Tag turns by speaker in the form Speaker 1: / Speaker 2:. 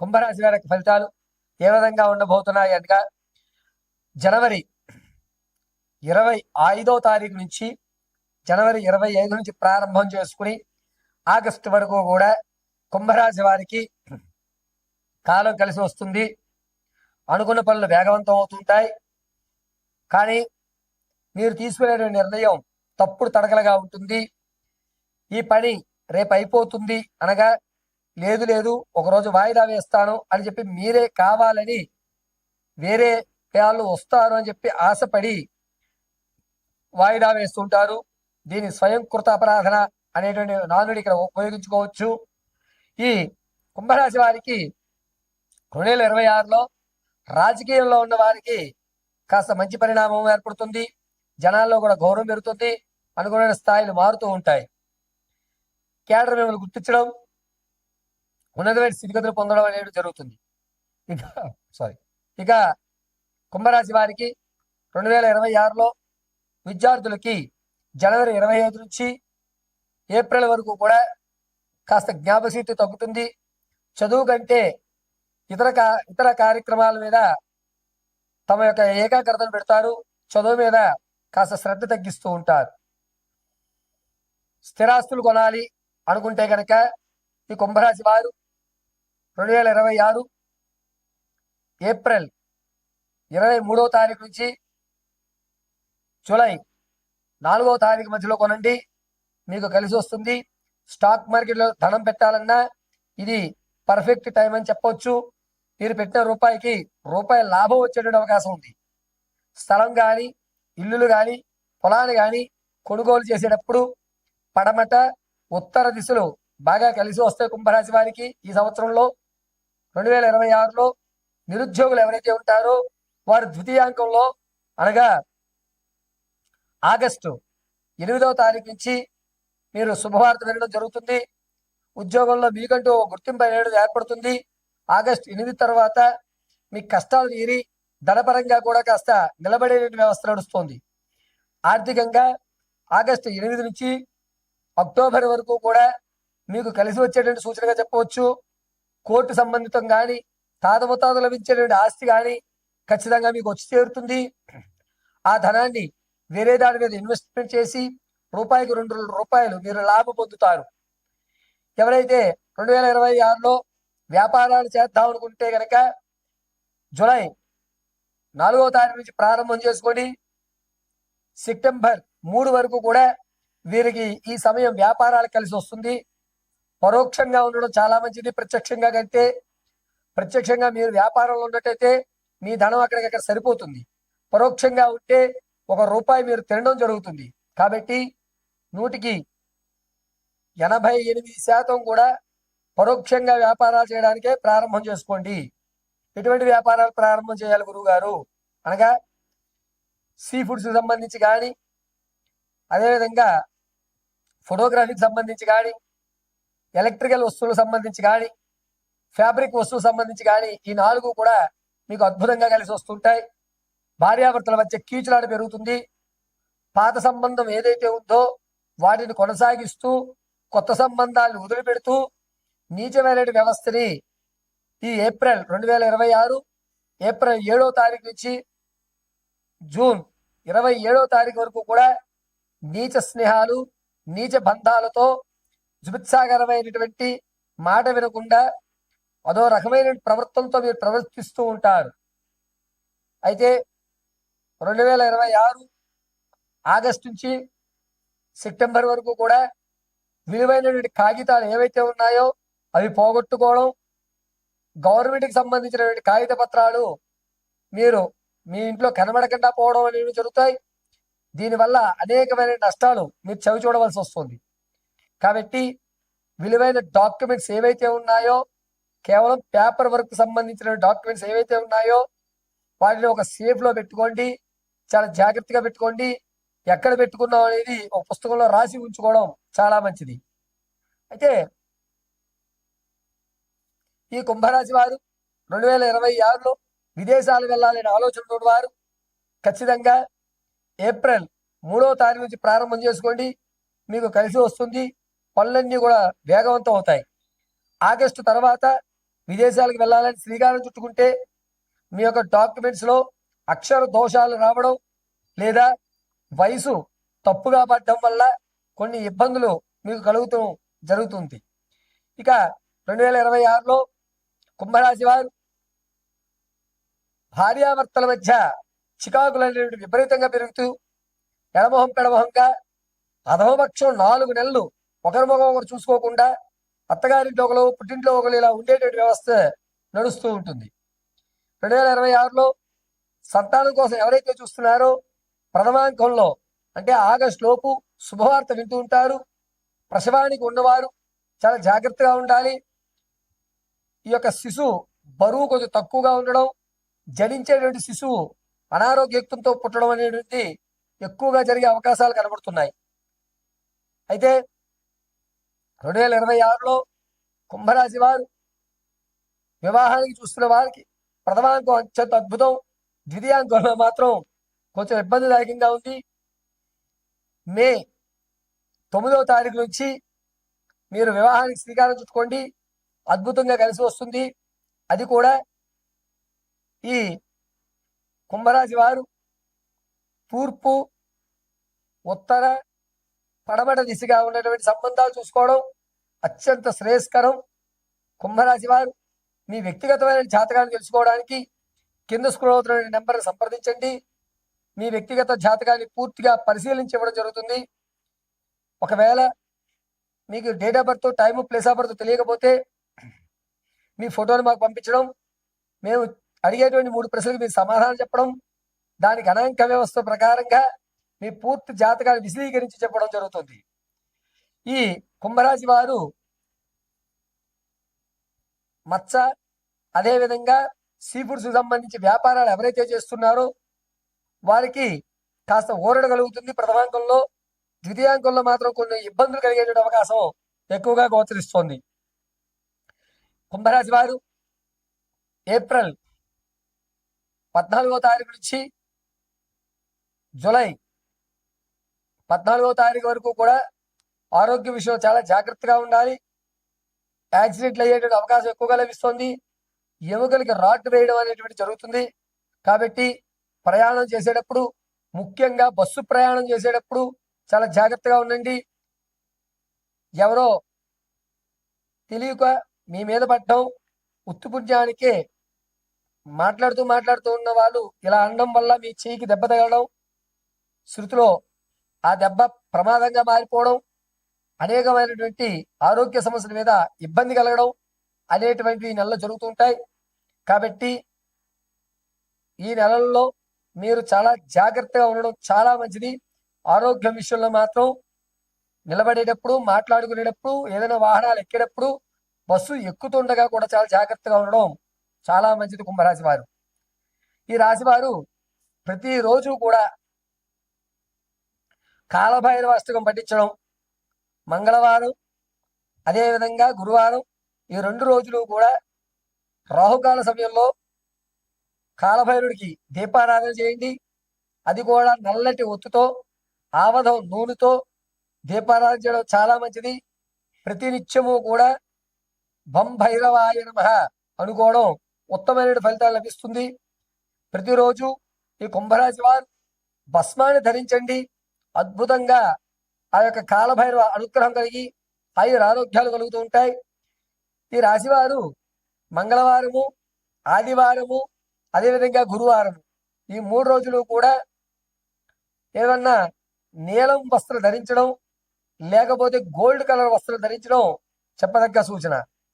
Speaker 1: కుంభరాశి వారికి ఫలితాలు ఏ విధంగా ఉండబోతున్నాయి అనగా జనవరి ఇరవై ఐదో తారీఖు నుంచి జనవరి ఇరవై ఐదు నుంచి ప్రారంభం చేసుకుని ఆగస్టు వరకు కూడా కుంభరాశి వారికి కాలం కలిసి వస్తుంది. అనుకున్న పనులు వేగవంతం అవుతుంటాయి. కానీ మీరు తీసుకునే నిర్ణయం తప్పుడు తడకలుగా ఉంటుంది. ఈ పని రేపు అయిపోతుంది అనగా లేదు లేదు ఒకరోజు వాయిదా వేస్తాను అని చెప్పి మీరే కావాలని వేరే వాళ్ళు వస్తారు అని చెప్పి ఆశపడి వాయిదా వేస్తుంటారు. దీని స్వయంకృత అపరాధన అనేటువంటి నానుడి ఇక్కడ ఉపయోగించుకోవచ్చు. ఈ కుంభరాశి వారికి రెండు వేల ఇరవై ఆరులో రాజకీయంలో ఉన్న వారికి కాస్త మంచి పరిణామం ఏర్పడుతుంది. జనాల్లో కూడా గౌరవం పెరుగుతుంది. అనుకున్న స్థాయిలు మారుతూ ఉంటాయి. కేడర్ మిమ్మల్ని గుర్తించడం ఉన్నతమైన స్థితిగతులు పొందడం అనేది జరుగుతుంది. ఇక సారీ ఇక కుంభరాశి వారికి రెండు వేల ఇరవై ఆరులో విద్యార్థులకి జనవరి ఇరవై ఐదు నుంచి ఏప్రిల్ వరకు కూడా కాస్త జ్ఞాపశక్తి తగ్గుతుంది. చదువు కంటే ఇతర కా ఇతర కార్యక్రమాల మీద తమ యొక్క ఏకాగ్రతను పెడతారు. చదువు మీద కాస్త శ్రద్ధ తగ్గిస్తూ ఉంటారు. స్థిరాస్తులు కొనాలి అనుకుంటే కనుక ఈ కుంభరాశి వారు రెండు వేల ఇరవై ఆరు ఏప్రిల్ ఇరవై మూడవ తారీఖు నుంచి జూలై నాలుగో తారీఖు మధ్యలో కొనండి. మీకు కలిసి వస్తుంది. స్టాక్ మార్కెట్లో ధనం పెట్టాలన్నా ఇది పర్ఫెక్ట్ టైం అని చెప్పొచ్చు. మీరు పెట్టిన రూపాయికి రూపాయి లాభం వచ్చేటువంటి అవకాశం ఉంది. స్థలం కానీ ఇల్లులు కానీ పొలాలు కానీ కొనుగోలు చేసేటప్పుడు పడమట ఉత్తర దిశలు బాగా కలిసి వస్తాయి కుంభరాశి వారికి ఈ సంవత్సరంలో. రెండు వేల ఇరవై ఆరులో నిరుద్యోగులు ఎవరైతే ఉంటారో వారు ద్వితీయాంకంలో అనగా ఆగస్టు ఎనిమిదవ తారీఖు నుంచి మీరు శుభవార్త వినడం జరుగుతుంది. ఉద్యోగంలో మీకంటూ గుర్తింపు అనేది ఏర్పడుతుంది. ఆగస్టు ఎనిమిది తర్వాత మీ కష్టాలు తీరి ధనపరంగా కూడా కాస్త నిలబడే వ్యవస్థ నడుస్తుంది. ఆర్థికంగా ఆగస్టు ఎనిమిది నుంచి అక్టోబర్ వరకు కూడా మీకు కలిసి వచ్చేటువంటి సూచనగా చెప్పవచ్చు. కోర్టు సంబంధితం కానీ తాతముతాతలు లభించేటువంటి ఆస్తి కానీ ఖచ్చితంగా మీకు వచ్చి చేరుతుంది. ఆ ధనాన్ని వేరే దాని మీద ఇన్వెస్ట్మెంట్ చేసి రూపాయికి రెండు రూపాయలు మీరు లాభం పొందుతారు. ఎవరైతే రెండు వేల ఇరవై ఆరులో వ్యాపారాలు చేద్దాం అనుకుంటే కనుక జూలై నాలుగో తారీఖు నుంచి ప్రారంభం చేసుకొని సెప్టెంబర్ మూడు వరకు కూడా వీరికి ఈ సమయం వ్యాపారాలు కలిసి వస్తుంది. పరోక్షంగా ఉండడం చాలా మంచిది. ప్రత్యక్షంగా కంటే ప్రత్యక్షంగా మీరు వ్యాపారంలో ఉన్నట్టయితే మీ ధనం అక్కడికక్కడ సరిపోతుంది. పరోక్షంగా ఉంటే ఒక రూపాయి మీరు తినడం జరుగుతుంది. కాబట్టి నూటికి ఎనభై ఎనిమిది శాతం కూడా పరోక్షంగా వ్యాపారాలు చేయడానికే ప్రారంభం చేసుకోండి. ఎటువంటి వ్యాపారాలు ప్రారంభం చేయాలి గురువు గారు అనగా సీ ఫుడ్స్కి సంబంధించి కానీ అదేవిధంగా ఫోటోగ్రఫీకి సంబంధించి కానీ ఎలక్ట్రికల్ వస్తువులకు సంబంధించి కానీ ఫ్యాబ్రిక్ వస్తువులకు సంబంధించి కానీ ఈ నాలుగు కూడా మీకు అద్భుతంగా కలిసి వస్తుంటాయి. భార్యాభర్తల మధ్య కీచులాట పెరుగుతుంది. పాత సంబంధం ఏదైతే ఉందో వాటిని కొనసాగిస్తూ కొత్త సంబంధాలను వదిలిపెడుతూ నీచమైన వ్యవస్థని ఈ ఏప్రిల్ రెండు వేల ఇరవై ఆరు ఏప్రిల్ ఏడో తారీఖు నుంచి జూన్ ఇరవై ఏడో తారీఖు వరకు కూడా నీచ స్నేహాలు నీచ బంధాలతో జుబిత్సాకరమైనటువంటి మాట వినకుండా అదో రకమైన ప్రవర్తనతో మీరు ప్రవర్తిస్తూ ఉంటారు. అయితే రెండు వేల ఇరవై ఆరు ఆగస్టు నుంచి సెప్టెంబర్ వరకు కూడా విలువైనటువంటి కాగితాలు ఏవైతే ఉన్నాయో అవి పోగొట్టుకోవడం గవర్నమెంట్కి సంబంధించినటువంటి కాగిత పత్రాలు మీరు మీ ఇంట్లో కనబడకుండా పోవడం అనేవి జరుగుతాయి. దీనివల్ల అనేకమైన నష్టాలు మీరు చవి చూడవలసి వస్తుంది. కాబట్టి విలువైన డాక్యుమెంట్స్ ఏవైతే ఉన్నాయో కేవలం పేపర్ వర్క్ సంబంధించిన డాక్యుమెంట్స్ ఏవైతే ఉన్నాయో వాటిని ఒక సేఫ్లో పెట్టుకోండి చాలా జాగ్రత్తగా పెట్టుకోండి. ఎక్కడ పెట్టుకున్నాం అనేది ఒక పుస్తకంలో రాసి ఉంచుకోవడం చాలా మంచిది. అయితే ఈ కుంభరాశి వారు రెండు వేల ఇరవై ఆరులో విదేశాలు వెళ్ళాలనే ఆలోచన వారు ఖచ్చితంగా ఏప్రిల్ మూడవ తారీఖు నుంచి ప్రారంభం చేసుకోండి. మీకు కలిసి వస్తుంది. పనులన్నీ కూడా వేగవంతం అవుతాయి. ఆగస్టు తర్వాత విదేశాలకు వెళ్ళాలని శ్రీకారం చుట్టుకుంటే మీ యొక్క డాక్యుమెంట్స్లో అక్షర దోషాలు రావడం లేదా వయసు తప్పుగా పడడం వల్ల కొన్ని ఇబ్బందులు మీకు కలుగుతూ జరుగుతుంది. ఇక రెండు వేల ఇరవై ఆరులో కుంభరాశి వారు భార్యాభర్తల మధ్య చికాకులు అనేటువంటి విపరీతంగా పెరుగుతూ ఎడమొహం పెడమొహంగా అధమపక్షం నాలుగు నెలలు ఒకరి ముఖం ఒకరు చూసుకోకుండా అత్తగారింట్లో ఒకరు పుట్టింట్లో ఒకరు ఇలా ఉండేటువంటి వ్యవస్థ నడుస్తూ ఉంటుంది. రెండు వేల ఇరవై ఆరులో సంతానం కోసం ఎవరైతే చూస్తున్నారో ప్రథమాంకంలో అంటే ఆగస్టు లోపు శుభవార్త వింటూ ఉంటారు. ప్రసవానికి ఉన్నవారు చాలా జాగ్రత్తగా ఉండాలి. ఈ యొక్క శిశువు బరువు కొంచెం తక్కువగా ఉండడం జనించేటువంటి శిశువు అనారోగ్యక్తంతో పుట్టడం అనేటువంటి ఎక్కువగా జరిగే అవకాశాలు కనబడుతున్నాయి. అయితే రెండు వేల ఇరవై ఆరులో కుంభరాశి వారు వివాహానికి చూస్తున్న వారికి ప్రథమాంకం అత్యంత అద్భుతం ద్వితీయాంకంలో మాత్రం కొంచెం ఇబ్బందిదాయకంగా ఉంది. మే తొమ్మిదవ తారీఖు నుంచి మీరు వివాహానికి శ్రీకారం చుట్టుకోండి. అద్భుతంగా కలిసి వస్తుంది. అది కూడా ఈ కుంభరాశి వారు తూర్పు ఉత్తర పడమట దిశగా ఉన్నటువంటి సంబంధాలు చూసుకోవడం అత్యంత శ్రేయస్కరం. కుంభరాశి వారు మీ వ్యక్తిగతమైన జాతకాన్ని తెలుసుకోవడానికి కింద స్క్రోల్ అవుతున్న నెంబర్ సంప్రదించండి. మీ వ్యక్తిగత జాతకాన్ని పూర్తిగా పరిశీలించి ఇవ్వడం జరుగుతుంది. ఒకవేళ మీకు date of birth time place of birth తెలియకపోతే మీ ఫోటోని మాకు పంపించడం. మేము అడిగేటువంటి మూడు ప్రశ్నలకు మీరు సమాధానం చెప్పడం. దాని గణాంక వ్యవస్థ ప్రకారంగా మీ పూర్తి జాతకాన్ని విశదీకరించి చెప్పడం జరుగుతుంది. ఈ కుంభరాశి వారు మచ్చ అదేవిధంగా సీ ఫుడ్స్కి సంబంధించి వ్యాపారాలు ఎవరైతే చేస్తున్నారో వారికి కాస్త ఊరడ కలుగుతుంది. ప్రథమాంకంలో ద్వితీయాంకంలో మాత్రం కొన్ని ఇబ్బందులు కలిగేటువంటి అవకాశం ఎక్కువగా గోచరిస్తోంది. కుంభరాశి వారు ఏప్రిల్ పద్నాలుగో తారీఖు నుంచి జూలై పద్నాలుగో తారీఖు వరకు కూడా ఆరోగ్య విషయం చాలా జాగ్రత్తగా ఉండాలి. యాక్సిడెంట్లు అయ్యేటువంటి అవకాశం ఎక్కువగా లభిస్తుంది. ఎముకలకి రాట్ వేయడం అనేటువంటి జరుగుతుంది. కాబట్టి ప్రయాణం చేసేటప్పుడు ముఖ్యంగా బస్సు ప్రయాణం చేసేటప్పుడు చాలా జాగ్రత్తగా ఉండండి. ఎవరో తెలియక మీ మీద పడ్డం ఉత్తుపుణ్యానికే మాట్లాడుతూ మాట్లాడుతూ ఉన్న వాళ్ళు ఇలా అనడం వల్ల మీ చేయికి దెబ్బ తగలడం శృతిలో ఆ దెబ్బ ప్రమాదంగా మారిపోవడం అనేకమైనటువంటి ఆరోగ్య సమస్యల మీద ఇబ్బంది కలగడం అనేటువంటి నెలలో జరుగుతుంటాయి కాబట్టి ఈ నెలల్లో మీరు చాలా జాగ్రత్తగా ఉండడం చాలా మంచిది. ఆరోగ్యం విషయంలో మాత్రం నిలబడేటప్పుడు మాట్లాడుకునేటప్పుడు ఏదైనా వాహనాలు ఎక్కేటప్పుడు బస్సు ఎక్కుతుండగా కూడా చాలా జాగ్రత్తగా ఉండడం చాలా మంచిది కుంభరాశి వారు. ఈ రాశివారు ప్రతిరోజు కూడా కాలభైరవ అష్టకం పఠించడం మంగళవారం అదేవిధంగా గురువారం ఈ రెండు రోజులు కూడా రాహుకాల సమయంలో కాలభైరుడికి దీపారాధన చేయండి. అది కూడా నల్లటి ఒత్తుతో ఆవధం నూనెతో దీపారాధన చేయడం చాలా మంచిది. ప్రతినిత్యము కూడా బం భైరవాయ నమ అనుకోవడం ఉత్తమైన ఫలితాలు లభిస్తుంది. ప్రతిరోజు ఈ కుంభరాశి వారు భస్మాన్ని ధరించండి. అద్భుతంగా ఆ యొక్క కాలభైరవ అనుగ్రహం కలిగి ఆయుర ఆరోగ్యాలు కలుగుతూ ఉంటాయి. ఈ రాశివారు మంగళవారము ఆదివారము అదేవిధంగా గురువారము. ఈ మూడు రోజులు కూడా ఏమన్నా నీలం వస్త్రం ధరించడం లేకపోతే గోల్డ్ కలర్ వస్త్రం ధరించడం చెప్పదగ్గ సూచన.